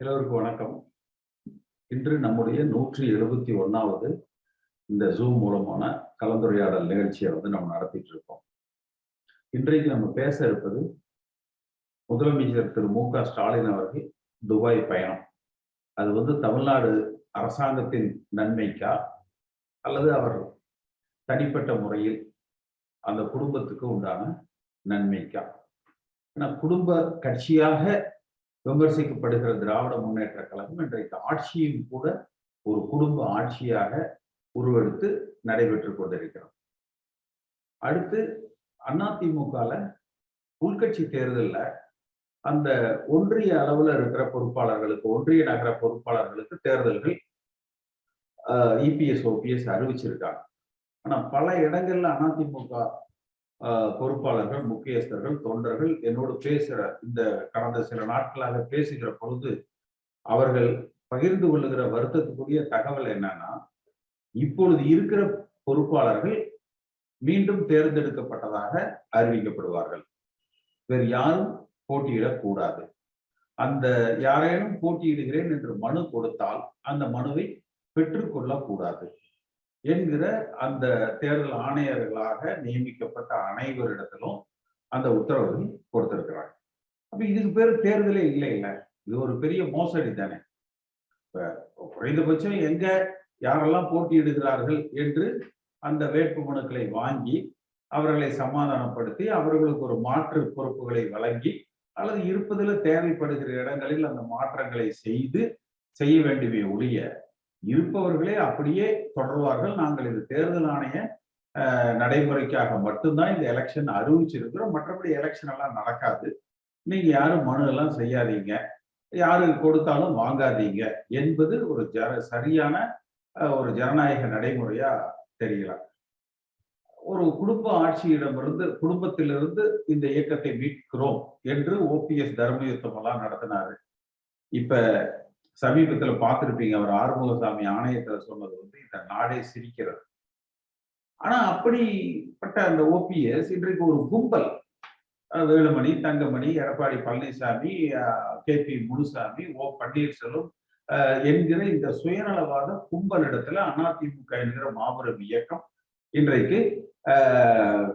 எல்லோருக்கும் வணக்கம். இன்று நம்முடைய நூற்றி எழுபத்தி ஒன்னாவது இந்த ஜூம் மூலமான கலந்துரையாடல் நிகழ்ச்சியை வந்து நம்ம நடத்திட்டு இருக்கோம். இன்றைக்கு நம்ம பேச இருப்பது முதலமைச்சர் திரு மு க ஸ்டாலின் அவர்கள் துபாய் பயணம். அது வந்து தமிழ்நாடு அரசாங்கத்தின் நன்மைக்கா? அல்லது அவர் தனிப்பட்ட முறையில் அந்த குடும்பத்துக்கு உண்டான நன்மைக்கா? ஏன்னா குடும்ப கட்சியாக விமர்சிக்கப்படுகிற திராவிட முன்னேற்ற கழகம் இன்றைக்கு ஆட்சியும் கூட ஒரு குடும்ப ஆட்சியாக உருவெடுத்து நடைபெற்று கொண்டிருக்கிறோம் அடுத்து அதிமுகல உள்கட்சி தேர்தலில் அந்த ஒன்றிய அளவில் இருக்கிற பொறுப்பாளர்களுக்கு ஒன்றிய நகர பொறுப்பாளர்களுக்கு தேர்தல்கள் இபிஎஸ் ஓபிஎஸ் அறிவிச்சிருக்காங்க. ஆனா பல இடங்கள்ல அதிமுக பொறுப்பாளர்கள் முக்கியஸ்தர்கள் தொண்டர்கள் என்னோடு பேசுகிற இந்த கடந்த சில நாட்களாக பேசுகிற பொழுது அவர்கள் பகிர்ந்து கொள்ளுகிற வருத்தத்துக்குரிய தகவல் என்னன்னா இப்பொழுது இருக்கிற பொறுப்பாளர்கள் மீண்டும் தேர்ந்தெடுக்கப்பட்டதாக அறிவிக்கப்படுவார்கள். வேறு யாரும் போட்டியிடக்கூடாது அந்த யாரேனும் போட்டியிடுகிறேன் என்று மனு கொடுத்தால் அந்த மனுவை பெற்றுக்கொள்ளக்கூடாது என்கிற அந்த தேர்தல் ஆணையர்களாக நியமிக்கப்பட்ட அனைவரிடத்திலும் அந்த உத்தரவுகள் கொடுத்திருக்கிறாங்க. அப்ப இதுக்கு பேர் தேர்தலே இல்லை இல்லை. இது ஒரு பெரிய மோசடி தானே. இப்ப குறைந்தபட்சம் எங்க யாரெல்லாம் போட்டியிடுகிறார்கள் என்று அந்த வேட்பு மனுக்களை வாங்கி அவர்களை சமாதானப்படுத்தி அவர்களுக்கு ஒரு மாற்று பொறுப்புகளை வழங்கி அல்லது இருப்பதில் தேவைப்படுகிற இடங்களில் அந்த மாற்றங்களை செய்து செய்ய வேண்டியவை ஒழிய இருப்பவர்களே அப்படியே தொடர்வார்கள். நாங்கள் இது தேர்தல் ஆணைய நடைமுறைக்காக மட்டும்தான் இந்த எலெக்ஷன் அறிவிச்சிருக்கிறோம். மற்றபடி எலெக்ஷன் எல்லாம் நடக்காது. நீங்க யாரும் மனு எல்லாம் செய்யாதீங்க. யாரு கொடுத்தாலும் வாங்காதீங்க என்பது ஒரு ஜ சரியான ஒரு ஜனநாயக நடைமுறையா தெரியலாம் ஒரு குடும்ப ஆட்சியிடமிருந்து குடும்பத்திலிருந்து இந்த இயக்கத்தை மீட்கிறோம் என்று ஓபிஎஸ் தர்மயுத்தம் எல்லாம் நடத்தினாரு. இப்ப சமீபத்துல பார்த்துருப்பீங்க அவர் ஆறுமுகசாமி ஆணையத்துல சொன்னது வந்து இந்த நாடே சிரிக்கிறது. ஆனா அப்படிப்பட்ட அந்த ஓபிஎஸ் இன்றைக்கு ஒரு கும்பல். Velumani Thangamani Edappadi Palaniswami K P Munusamy O Panneerselvam என்கிற இந்த சுயநலவாத கும்பல் இடத்துல அதிமுக என்கிற மாபெரும் இயக்கம் இன்றைக்கு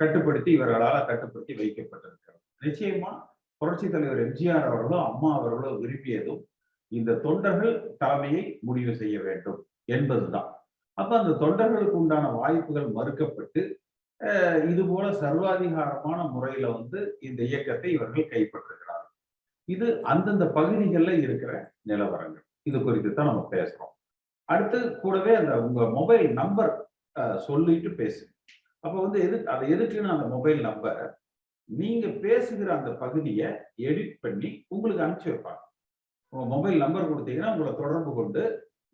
கட்டுப்படுத்தி இவர்களால் கட்டுப்படுத்தி வைக்கப்பட்டிருக்கிறது. நிச்சயமா புரட்சி தலைவர் எம்ஜிஆர் அவர்களோ அம்மா அவர்களோ விரும்பியதும் இந்த தொண்டர்கள் தலைமையை முடிவு செய்ய வேண்டும் என்பதுதான். அப்ப அந்த தொண்டர்களுக்கு உண்டான வாய்ப்புகள் மறுக்கப்பட்டு இது போல சர்வாதிகாரமான முறையில வந்து இந்த இயக்கத்தை இவர்கள் கைப்பற்றுகிறார்கள். இது அந்தந்த பகுதிகளில் இருக்கிற நிலவரங்கள். இது குறித்து தான் நம்ம பேசுறோம். அடுத்து கூடவே அந்த உங்க மொபைல் நம்பர் சொல்லிட்டு பேசு அப்ப வந்து எது அது எதுக்குன்னு அந்த மொபைல் நம்பர் நீங்க பேசுகிற அந்த பகுதியை எடிட் பண்ணி உங்களுக்கு அனுப்பிச்சு வைப்பாங்க. உங்க மொபைல் நம்பர் கொடுத்தீங்கன்னா உங்களை தொடர்பு கொண்டு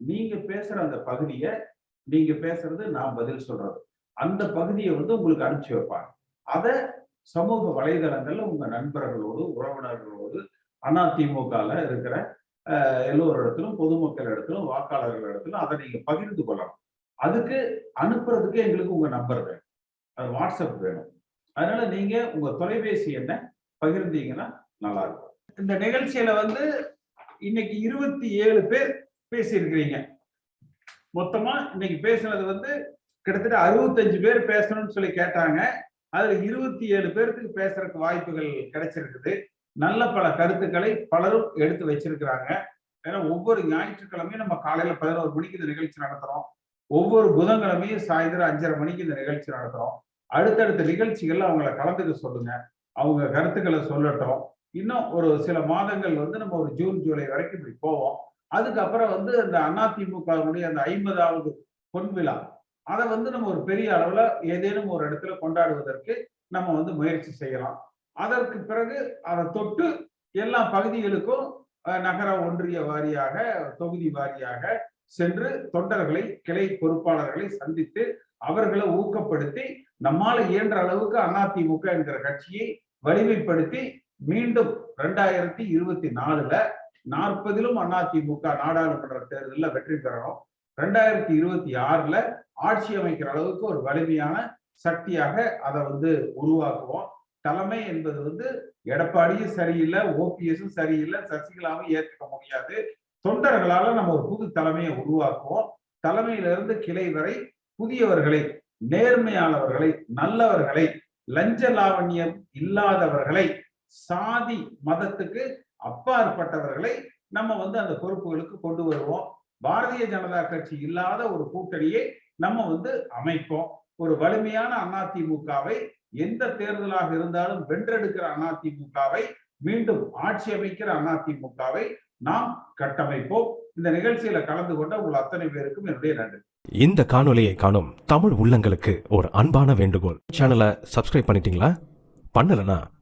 நீங்க பேசுற அந்த பகுதியை நீங்க பேசுறது நான் பதில் சொல்றது. அந்த பகுதியை வந்து உங்களுக்கு அனுப்பிச்சு வைப்பாங்க. அதை சமூக வலைதளங்கள்ல உங்க நண்பர்களோடு உறவினர்களோடு அதிமுகல இருக்கிற எல்லோரிடத்திலும் பொதுமக்கள் இடத்திலும் வாக்காளர்கள் இடத்திலும் அதை நீங்க பகிர்ந்து கொள்ளலாம் அதுக்கு அனுப்புறதுக்கு எங்களுக்கு உங்க நம்பர் வேணும். அது வாட்ஸ்அப் வேணும். அதனால நீங்க உங்க தொலைபேசி என்ன பகிர்ந்தீங்கன்னா நல்லா இருக்கும். இந்த நிகழ்ச்சியில வந்து இன்னைக்கு இருபத்தி ஏழு பேர் பேசியிருக்கிறீங்க. மொத்தமா இன்னைக்கு பேசுனது வந்து கிட்டத்தட்ட அறுபத்தஞ்சு பேர் பேசணும்னு சொல்லி கேட்டாங்க. அதுல இருபத்தி ஏழு பேருக்கு பேசுறதுக்கு வாய்ப்புகள் கிடைச்சிருக்குது. நல்ல பல கருத்துக்களை பலரும் எடுத்து வச்சிருக்கிறாங்க. ஏன்னா ஒவ்வொரு ஞாயிற்றுக்கிழமையும் நம்ம காலையில பதினோரு மணிக்கு இந்த நிகழ்ச்சி நடத்துறோம். ஒவ்வொரு புதன்கிழமையும் சாயந்தரம் அஞ்சரை மணிக்கு இந்த நிகழ்ச்சி நடத்துறோம். அடுத்தடுத்த நிகழ்ச்சிகள்ல அவங்கள கலந்துக்க சொல்லுங்க. அவங்க கருத்துக்களை சொல்லட்டும். இன்னும் ஒரு சில மாதங்கள் வந்து நம்ம ஒரு ஜூன் ஜூலை வரைக்கும் இப்படி போவோம். அதுக்கப்புறம் வந்து அந்த அதிமுகவுடைய அந்த ஐம்பதாவது பொன் விழா அதை வந்து நம்ம ஒரு பெரிய அளவுல ஏதேனும் ஒரு இடத்துல கொண்டாடுவதற்கு நம்ம வந்து முயற்சி செய்யலாம். அதற்கு பிறகு அதை தொட்டு எல்லா பகுதிகளுக்கும் நகர ஒன்றிய வாரியாக தொகுதி வாரியாக சென்று தொண்டர்களை கிளை பொறுப்பாளர்களை சந்தித்து அவர்களை ஊக்கப்படுத்தி நம்மால இயன்ற அளவுக்கு அதிமுக என்கிற கட்சியை வலிமைப்படுத்தி மீண்டும் ரெண்டாயிரத்தி இருபத்தி நாலுல நாற்பதிலும் அதிமுக நாடாளுமன்ற தேர்தலில் வெற்றி பெறணும். ரெண்டாயிரத்தி இருபத்தி ஆறுல ஆட்சி அமைக்கிற அளவுக்கு ஒரு வலிமையான சக்தியாக அதை வந்து உருவாக்குவோம். தலைமை என்பது வந்து எடப்பாடியும் சரியில்லை ஓபிஎஸும் சரியில்லை சசிகலாவும் ஏற்றுக்க முடியாது. தொண்டர்களால நம்ம ஒரு புது தலைமையை உருவாக்குவோம். தலைமையிலிருந்து கிளை வரை புதியவர்களை நேர்மையானவர்களை நல்லவர்களை லஞ்ச லாவண்யம் இல்லாதவர்களை சாதி மதத்துக்கு அப்பாற்பட்டவர்களை நம்ம வந்து அந்த பொறுப்புகளுக்கு கொண்டு வருவோம். பாரதிய ஜனதா கட்சி இல்லாத ஒரு கூட்டணியை நம்ம வந்து அமைப்போம். ஒரு வலிமையான அதிமுகவை எந்த தேர்தலாக இருந்தாலும் வென்றெடுக்கிற அதிமுகவை மீண்டும் ஆட்சி அமைக்கிற அதிமுகவை நாம் கட்டமைப்போம். இந்த நிகழ்ச்சியில கலந்து கொண்ட உங்கள் அத்தனை பேருக்கும் என்னுடைய நன்றி. இந்த காணொலியை காணும் தமிழ் உள்ளங்களுக்கு ஒரு அன்பான வேண்டுகோள். சேனலை சப்ஸ்கிரைப் பண்ணிட்டீங்களா? பண்ணலன்னா